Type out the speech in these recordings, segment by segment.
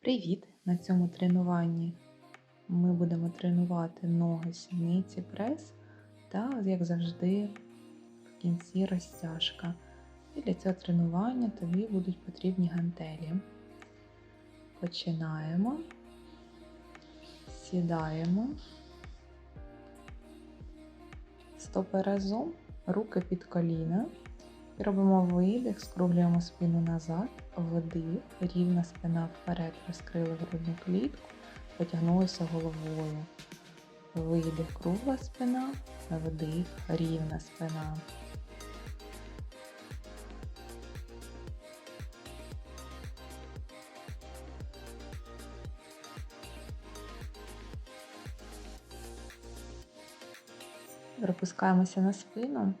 Привіт! На цьому тренуванні ми будемо тренувати ноги, сідниці, прес та, як завжди, в кінці розтяжка. І для цього тренування тобі будуть потрібні гантелі. Починаємо, сідаємо, стопи разом, руки під коліна. І робимо видих, скруглюємо спину назад, вдих, рівна спина вперед, розкрили грудну клітку, потягнулися головою. Видих, кругла спина, вдих, рівна спина. Пропускаємося на спину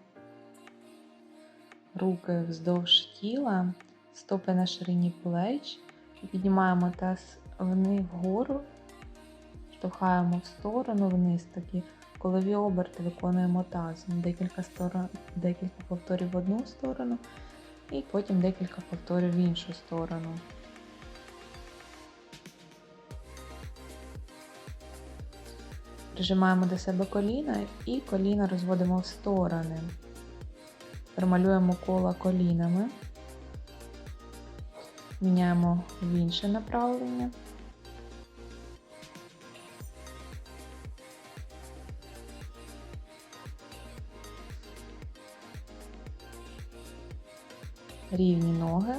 руки вздовж тіла, стопи на ширині плеч, піднімаємо таз вниз вгору, штовхаємо в сторону вниз, такі колові оберти виконуємо тазом. Декілька, сторон, декілька повторів в одну сторону і потім декілька повторів в іншу сторону. Прижимаємо до себе коліна і коліна розводимо в сторони. Промалюємо коло колінами, міняємо в інше направлення. Рівні ноги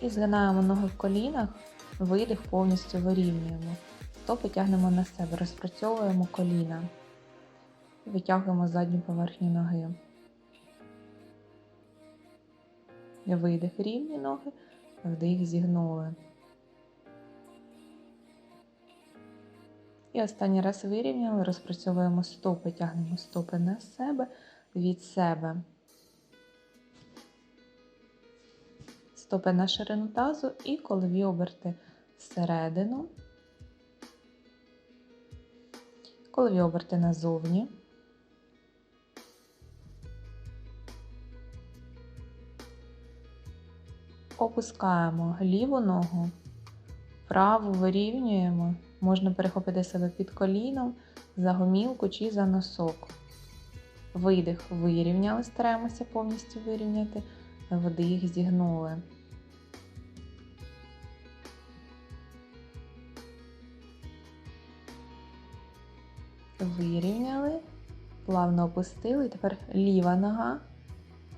і згинаємо ноги в колінах, видих повністю вирівнюємо. Стопи тягнемо на себе, розпрацьовуємо коліна, витягуємо задню поверхню ноги. Видих рівні ноги, вдих зігнули. І останній раз вирівняли, розпрацьовуємо стопи, тягнемо стопи на себе, від себе. Стопи на ширину тазу і колові оберти всередину. Колові оберти назовні. Опускаємо ліву ногу, праву вирівнюємо, можна перехопити себе під коліном, за гомілку чи за носок. Видих вирівняли, стараємося повністю вирівняти, вдих зігнули. Вирівняли, плавно опустили, тепер ліва нога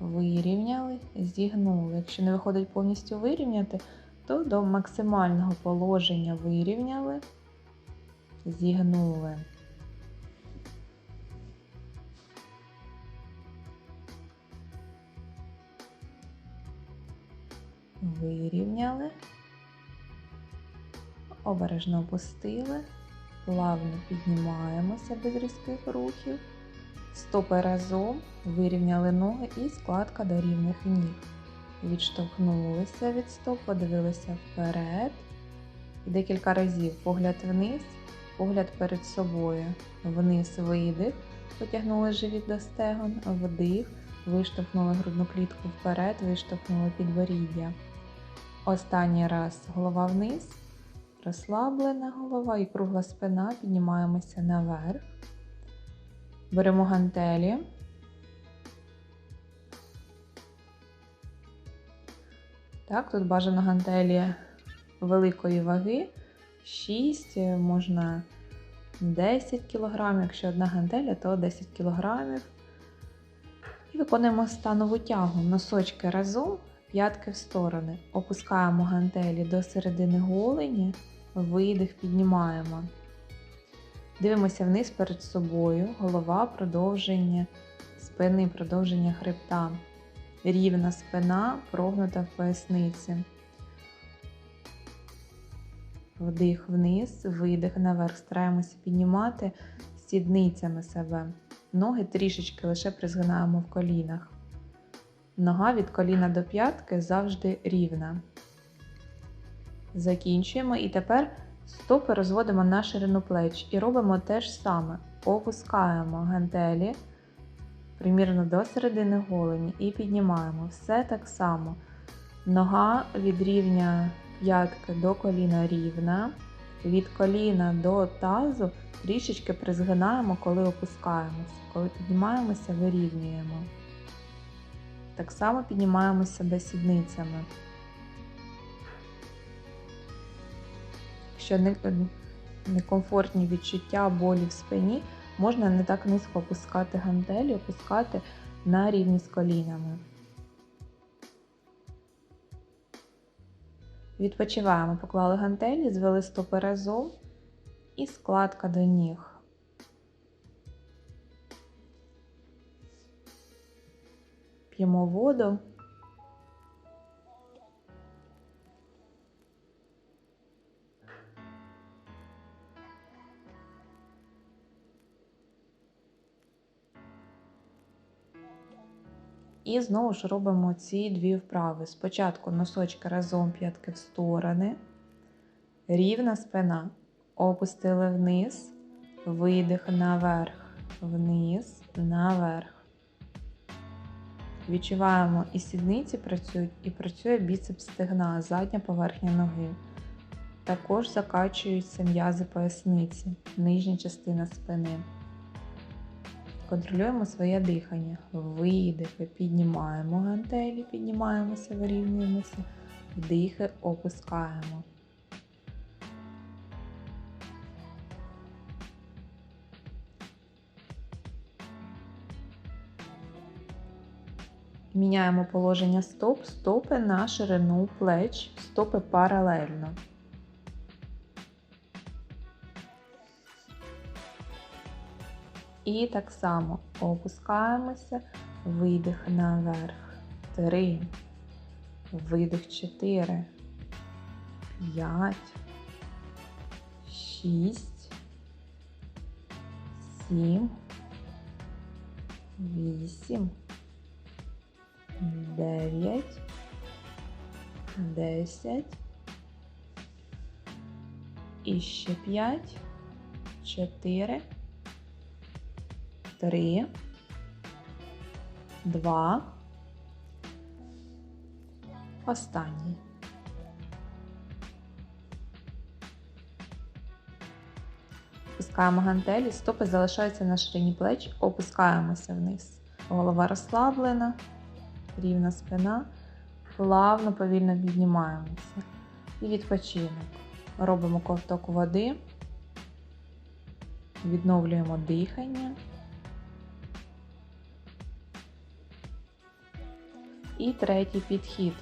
вирівняли, зігнули. Якщо не виходить повністю вирівняти, то до максимального положення вирівняли, зігнули. Вирівняли, обережно опустили, плавно піднімаємося без різких рухів. Стопи разом, вирівняли ноги і складка до рівних ніг. Відштовхнулися від стоп, подивилися вперед. Декілька разів погляд вниз, погляд перед собою. Вниз видих, потягнули живіт до стегон, вдих, виштовхнули грудну клітку вперед, виштовхнули підборіддя. Останній раз голова вниз, розслаблена голова і кругла спина, піднімаємося наверх. Беремо гантелі. Так, тут бажано гантелі великої ваги. 6, можна 10 кг, якщо одна гантеля, то 10 кг. І виконуємо станову тягу. Носочки разом, п'ятки в сторони. Опускаємо гантелі до середини голені, видих, піднімаємо. Дивимося вниз перед собою, голова, продовження спини, продовження хребта. Рівна спина, прогнута в поясниці. Вдих вниз, видих наверх. Стараємося піднімати сідницями себе. Ноги трішечки лише призгинаємо в колінах. Нога від коліна до п'ятки завжди рівна. Закінчуємо і тепер Стопи розводимо на ширину плеч і робимо те ж саме. Опускаємо гантелі примірно до середини голені і піднімаємо. Все так само. Нога від рівня П'ятки до коліна рівна. Від коліна до тазу трішечки призгинаємо, коли опускаємося. Коли піднімаємося, вирівнюємо. Так само піднімаємо себе сідницями. Якщо не- некомфортні відчуття болі в спині, можна не так низько опускати гантелі, опускати на рівні з колінами. Відпочиваємо, поклали гантелі, звели стопи разом і складка до ніг. П'ємо воду. І знову ж робимо ці дві вправи. Спочатку носочки разом, п'ятки в сторони, рівна спина. Опустили вниз, видих наверх, вниз, наверх. Відчуваємо і сідниці працюють, і працює біцепс стегна, задня поверхня ноги. Також закачуються м'язи поясниці, нижня частина спини. Контролюємо своє дихання. Видихи, піднімаємо гантелі, піднімаємося, вирівнюємося. Вдихи опускаємо. Міняємо положення стоп, стопи на ширину плеч, стопи паралельно. І так само опускаємося, видих наверх. Три. Видих чотири. П'ять. Шість. Сім. Вісім. Дев'ять. Десять. І ще п'ять. Чотири. Три, два. Останній. Опускаємо гантелі, стопи залишаються на ширині плеч, опускаємося вниз. Голова розслаблена, рівна спина, плавно, повільно піднімаємося. І відпочинок. Робимо ковток води, відновлюємо дихання. І третій підхід.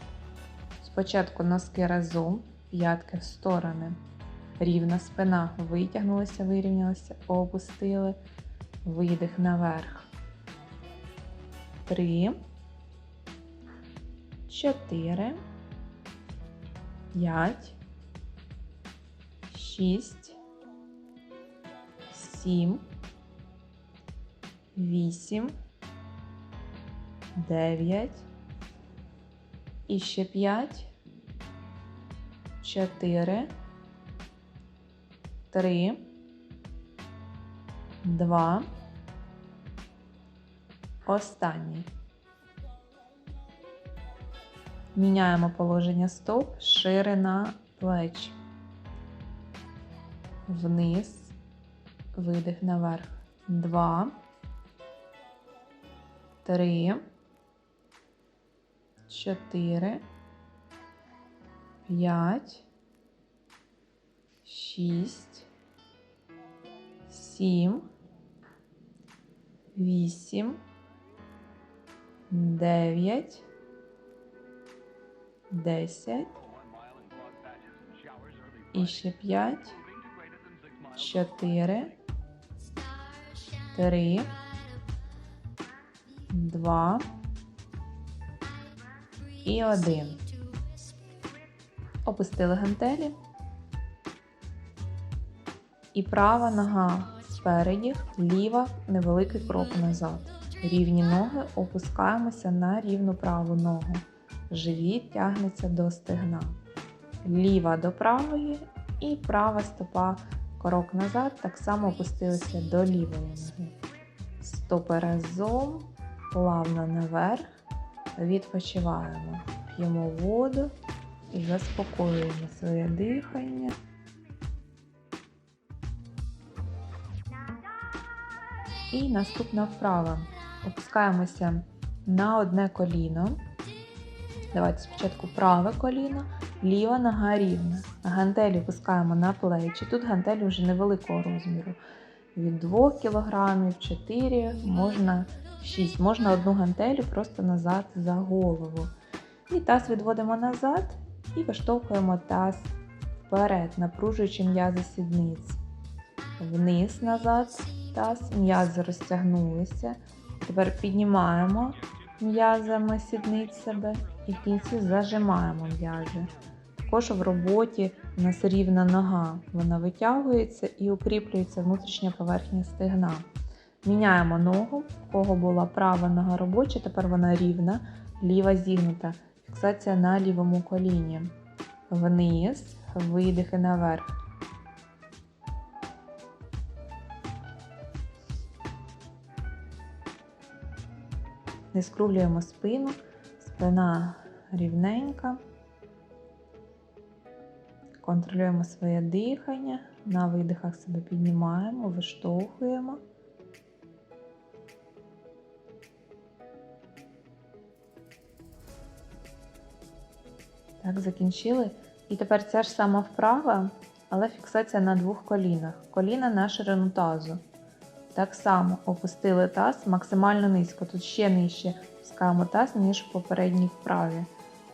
Спочатку носки разом, п'ятки в сторони. Рівна спина. Витягнулися, вирівнялися, опустили. Видих наверх. Три. Чотири. П'ять. Шість. Сім. Вісім. Дев'ять. І ще 5, 4, 3, 2, останній. Міняємо положення стоп, ширина плеч. Вниз, видих наверх. Два, три, 4, 5, 6, 7, 8, 9, 10, і ще 5, 4, 3, 2, і один. Опустили гантелі. І права нога спереді, ліва невеликий крок назад. Рівні ноги опускаємося на рівну праву ногу. Живіт тягнеться до стегна. Ліва до правої і права стопа крок назад. Так само опустилися до лівої ноги. Стопи разом, плавно наверх. Відпочиваємо. П'ємо воду, і заспокоюємо своє дихання. І наступна вправа. Опускаємося на одне коліно. Давайте спочатку праве коліно, ліва нога рівна. Гантелі опускаємо на плечі. Тут гантелі вже невеликого розміру. Від 2 кг, 4, можна 6. Можна одну гантелю просто назад за голову. І таз відводимо назад і виштовхуємо таз вперед, напружуючи м'язи сідниць. Вниз назад таз, м'язи розтягнулися. Тепер піднімаємо м'язами сідниць себе і в кінці зажимаємо м'язи. Також в роботі у нас рівна нога. Вона витягується і укріплюється внутрішня поверхня стегна. Міняємо ногу, в кого була права нога робоча, тепер вона рівна, ліва зігнута. Фіксація на лівому коліні. Вниз, видихи наверх. Не скруглюємо спину, спина рівненька. Контролюємо своє дихання, на видихах себе піднімаємо, виштовхуємо. Так, закінчили. І тепер ця ж сама вправа, але фіксація на двох колінах. Коліна на ширину тазу. Так само опустили таз максимально низько. Тут ще нижче пускаємо таз, ніж в попередній вправі.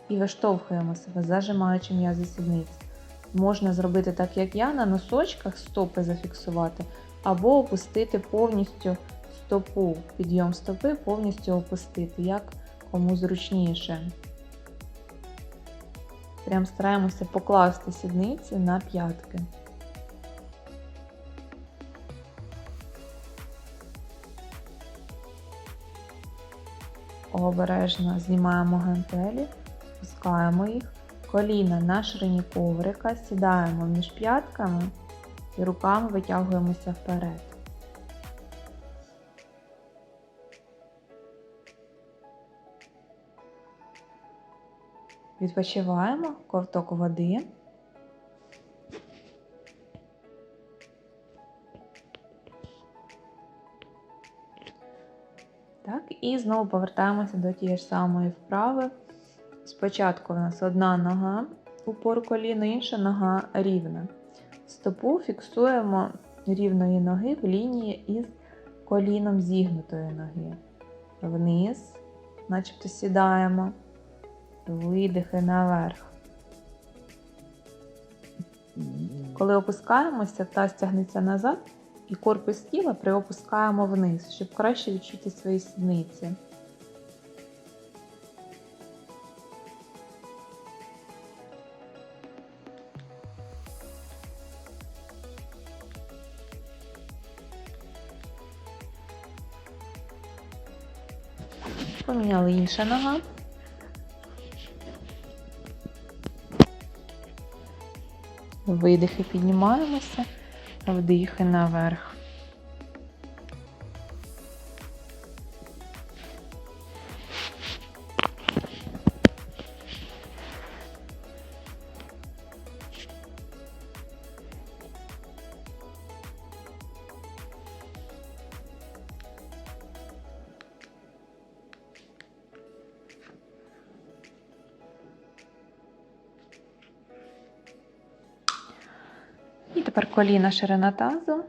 І виштовхуємо себе, зажимаючи м'язи сідниць. Можна зробити так, як я, на носочках стопи зафіксувати, або опустити повністю стопу, підйом стопи повністю опустити, як кому зручніше. Прям стараємося покласти сідниці на п'ятки. Обережно знімаємо гантелі, пускаємо їх, коліна на ширині коврика, сідаємо між п'ятками і руками витягуємося вперед. Відпочиваємо ковток води. Так, і знову повертаємося до тієї ж самої вправи. Спочатку у нас одна нога, упор коліна, інша нога рівна. Стопу фіксуємо рівної ноги в лінії із коліном зігнутої ноги. Вниз, начебто сідаємо, видихи наверх. Коли опускаємося, таз тягнеться назад і корпус тіла приопускаємо вниз, щоб краще відчути свої сідниці. Поміняли інша нога. Видихи піднімаємося, вдихи наверх. Коліна ширина тазу.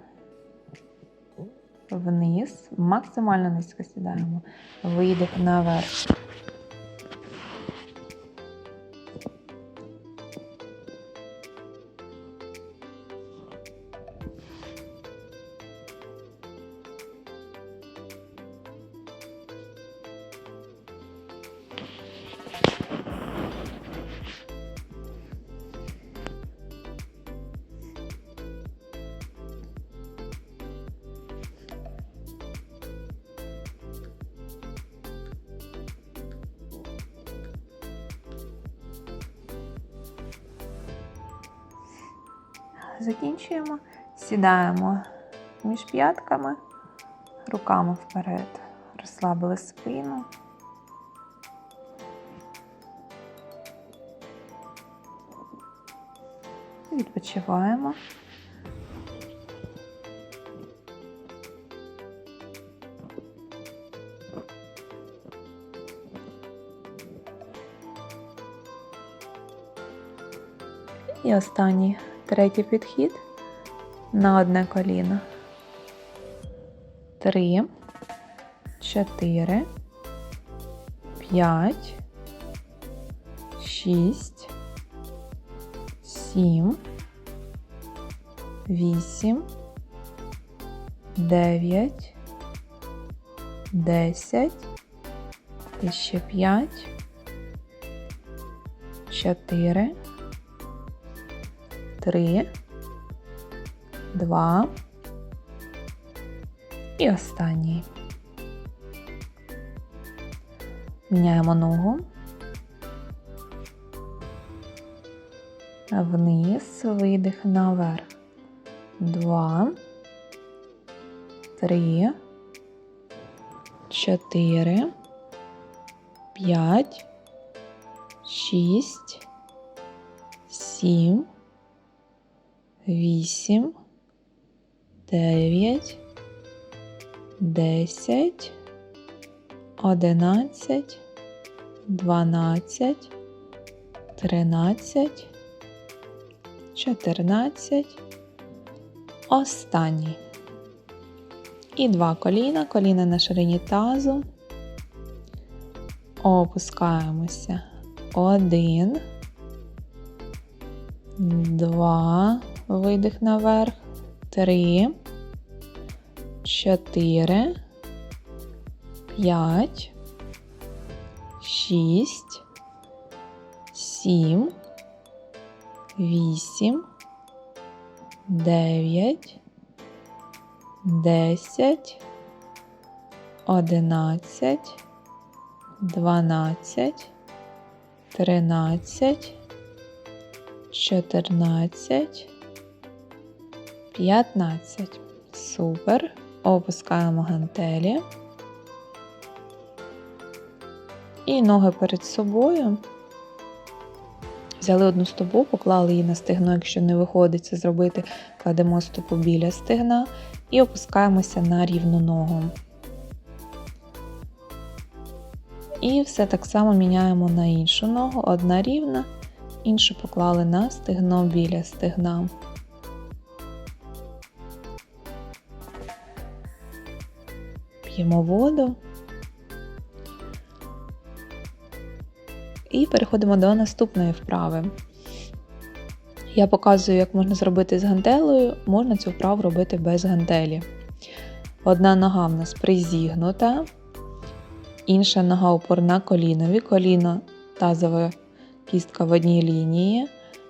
Вниз, максимально низько сідаємо. Видих наверх. Сідаємо між п'ятками, руками вперед. Розслабили спину. відпочиваємо. І останній третій підхід на одне коліно. Три, чотири, п'ять, шість, сім, вісім, дев'ять, десять, ще п'ять, чотири, три, два. І останній. Міняємо ногу. Вниз, видих наверх. Два, три, чотири, п'ять, шість, сім, вісім, дев'ять, десять, одинадцять, дванадцять, тринадцять, чотирнадцять, останній. І два коліна, коліна на ширині тазу. Опускаємося. Один, два, видих наверх, три, чотири, п'ять, шість, сім, вісім, дев'ять, десять, одинадцять, дванадцять, тринадцять, чотирнадцять, п'ятнадцять. Супер. Опускаємо гантелі. І ноги перед собою. Взяли одну стопу, поклали її на стегно, якщо не виходить це зробити, кладемо стопу біля стегна і опускаємося на рівну ногу. І все так само міняємо на іншу ногу. Одна рівна, іншу поклали на стегно біля стегна. П'ємо воду. І переходимо до наступної вправи. Я показую, як можна зробити з гантелею, можна цю вправу робити без гантелі. Одна нога в нас призігнута, інша нога упор на колінові, коліно тазова кістка в одній лінії,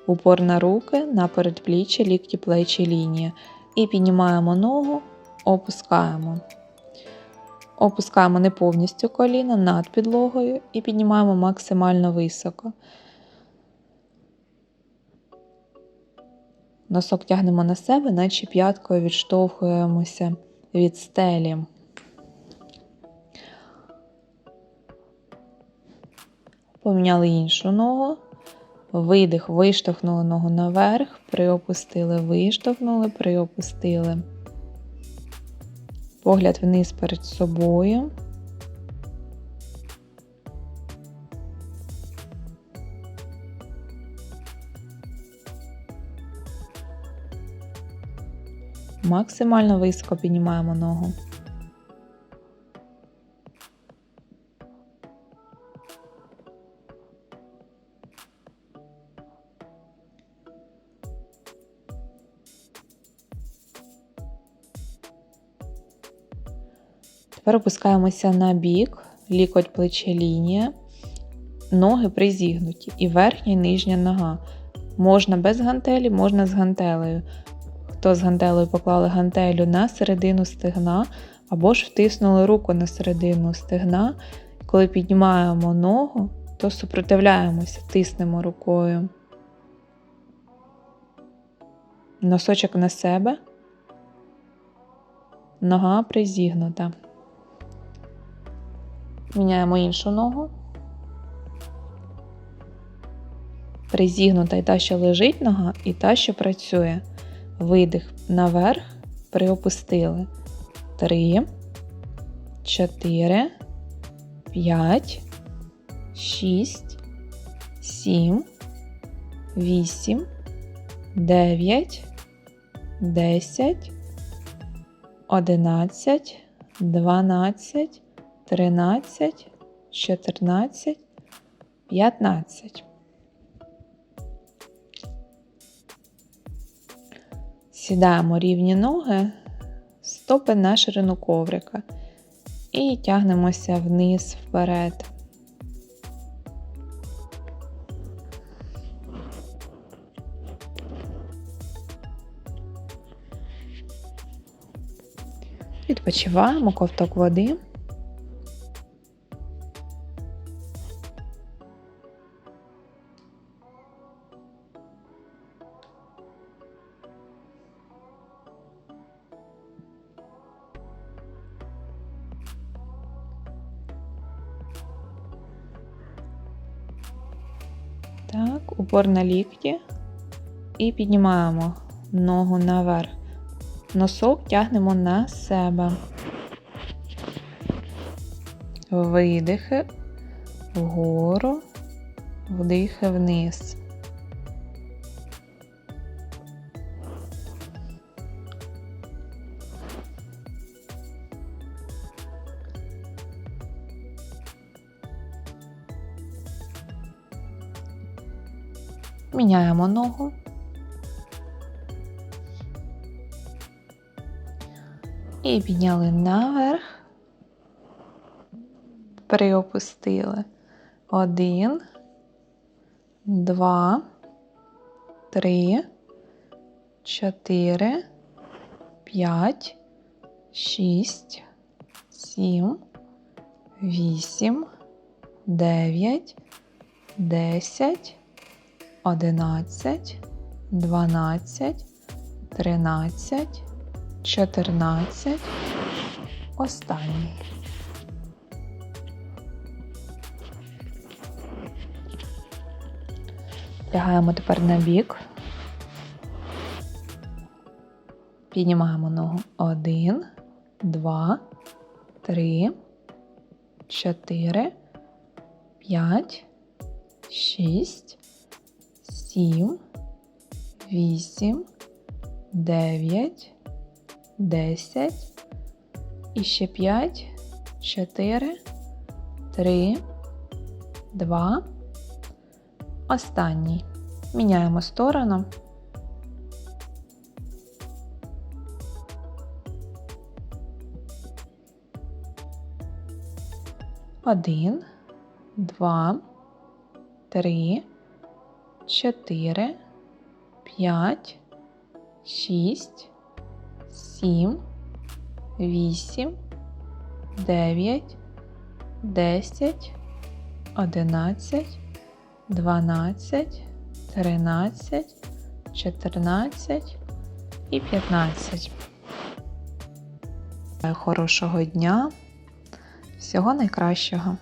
упор на руки, на передпліччя, лікті плечі лінії. І піднімаємо ногу, опускаємо. Опускаємо не повністю коліно над підлогою і піднімаємо максимально високо. Носок тягнемо на себе, наче п'яткою відштовхуємося від стелі. Поміняли іншу ногу. Видих, виштовхнули ногу наверх, приопустили, виштовхнули, приопустили. Погляд вниз перед собою. Максимально високо піднімаємо ногу. Тепер опускаємося на бік, лікоть плече лінія, ноги призігнуті і верхня і нижня нога. Можна без гантелі, можна з гантелею. Хто з гантелею поклали гантелю на середину стегна, або ж втиснули руку на середину стегна. Коли піднімаємо ногу, то супротивляємося, тиснемо рукою. Носочок на себе, нога призігнута. Міняємо іншу ногу. призігнута і та, що лежить нога, і та, що працює. Видих наверх, приопустили. Три, чотири, п'ять, шість, сім, вісім, дев'ять, десять, одинадцять, дванадцять, тринадцять, чотирнадцять, п'ятнадцять. Сідаємо рівні ноги, стопи на ширину коврика і тягнемося вниз вперед. Відпочиваємо ковток води. Упор на лікті і піднімаємо ногу наверх. Носок тягнемо на себе. Видихи вгору, вдихи вниз. Міняємо ногу. І підняли наверх, приопустили. Один, два, три, чотири, п'ять, шість, сім, вісім, дев'ять, десять, одинадцять, дванадцять, тринадцять. 14, останній. Лягаємо тепер на бік. Піднімаємо ногу. Один, два, три, чотири, п'ять, шість, сім, вісім, дев'ять. 10, і ще 5, 4, 3, 2. Останній. Міняємо сторону. Один, два, три, чотири, п'ять, шість сім, вісім, дев'ять, десять, одинадцять, дванадцять, тринадцять, чотирнадцять і п'ятнадцять. Хорошого дня, всього найкращого!